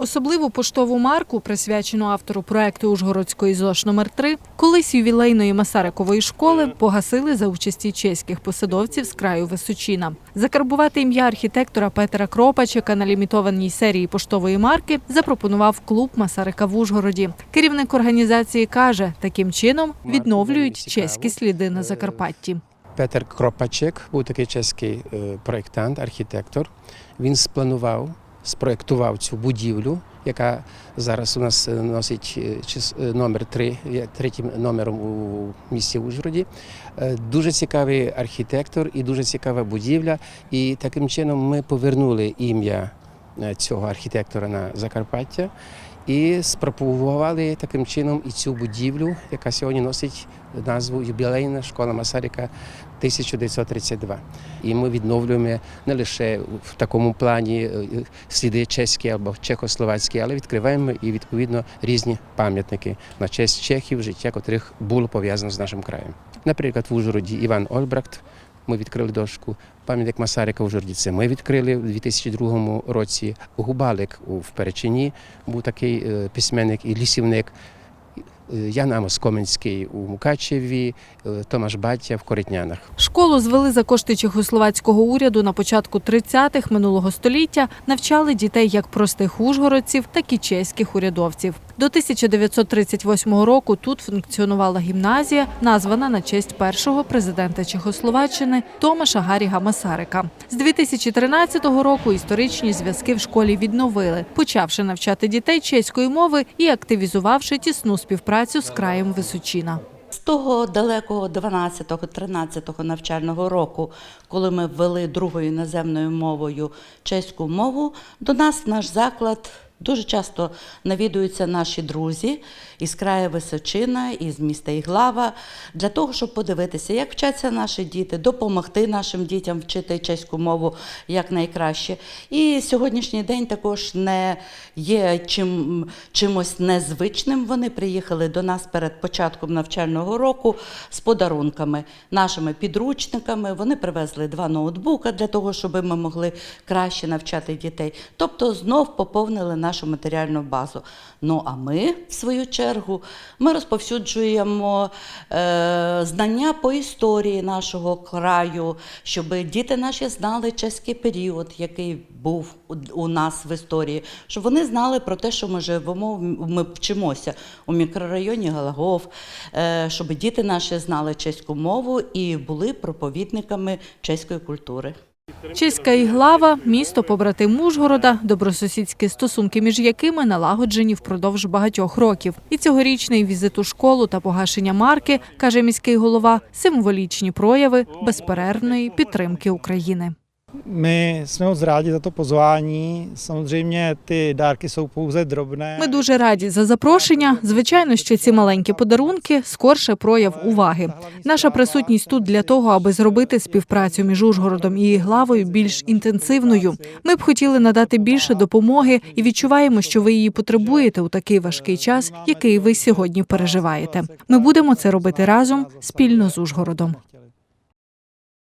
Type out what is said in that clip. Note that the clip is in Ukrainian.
Особливу поштову марку, присвячену автору проекту Ужгородської ЗОШ номер 3 колись ювілейної Масарикової школи погасили за участі чеських посадовців з краю Височина. Закарбувати ім'я архітектора Петера Кропачика на лімітованій серії поштової марки запропонував клуб Масарика в Ужгороді. Керівник організації каже, таким чином відновлюють чеські сліди на Закарпатті. Петер Кропачек був такий чеський е, проєктант, архітектор. Він спланував, спроєктував цю будівлю, яка зараз у нас е, носить е, е, номер 3, третім номером у місті Ужгороді. Дуже цікавий архітектор і дуже цікава будівля. І таким чином ми повернули ім'я цього архітектора на Закарпаття. І спропагували таким чином і цю будівлю, яка сьогодні носить назву юбілейна школа Масарика 1932. І ми відновлюємо не лише в такому плані е, сліди чеські або чехословацькі, але відкриваємо і відповідно різні пам'ятники на честь чехів, життя котрих було пов'язано з нашим краєм. Наприклад, в Ужгороді Іван Ольбрахт. Ми відкрили дошку. Пам'ятник Масарика в Ужгороді це ми відкрили у 2002 році. Губалик у в Перечині був такий е, письменник і лісівник. Е, Ян Амос Коменський у Мукачеві, е, Томаш Баття в Коритнянах. Школу звели за кошти чехословацького уряду на початку 30-х минулого століття. Навчали дітей як простих ужгородців, так і чеських урядовців. До 1938 року тут функціонувала гімназія, названа на честь першого президента Чехословаччини Томаша Гаріга Масарика. З 2013 року історичні зв'язки в школі відновили, почавши навчати дітей чеської мови і активізувавши тісну співпрацю з краєм Височина. З того далекого 12-13 навчального року, коли ми ввели другою іноземною мовою чеську мову, до нас наш заклад дуже часто навідуються наші друзі із краю Височина, із міста Іглава, для того, щоб подивитися, як вчаться наші діти, допомогти нашим дітям вчити чеську мову якнайкраще. І сьогоднішній день також не є чим, чимось незвичним. Вони приїхали до нас перед початком навчального року з подарунками, нашими підручниками. Вони привезли два ноутбука для того, щоб ми могли краще навчати дітей. Тобто знов поповнили нашу матеріальну базу. Ну а ми, в свою чергу, ми розповсюджуємо е, знання по історії нашого краю, щоб діти наші знали чеський період, який був у, нас в історії, щоб вони знали про те, що ми живемо, ми вчимося у мікрорайоні Галагов, е, щоб діти наші знали чеську мову і були проповідниками чеської культури. Чеська Іглава – місто побратим Ужгорода, добросусідські стосунки між якими налагоджені впродовж багатьох років. І цьогорічний візит у школу та погашення марки, каже міський голова, символічні прояви безперервної підтримки України. My jsme moc rádi za to pozvání. Samozřejmě ty dárky jsou pouze. Ми дуже раді за запрошення. Звичайно, що ці маленькі подарунки скорше прояв уваги. Наша присутність тут для того, аби зробити співпрацю між Ужгородом і Іглавою більш інтенсивною. Ми б хотіли надати більше допомоги і відчуваємо, що ви її потребуєте у такий важкий час, який ви сьогодні переживаєте. Ми будемо це робити разом спільно з Ужгородом.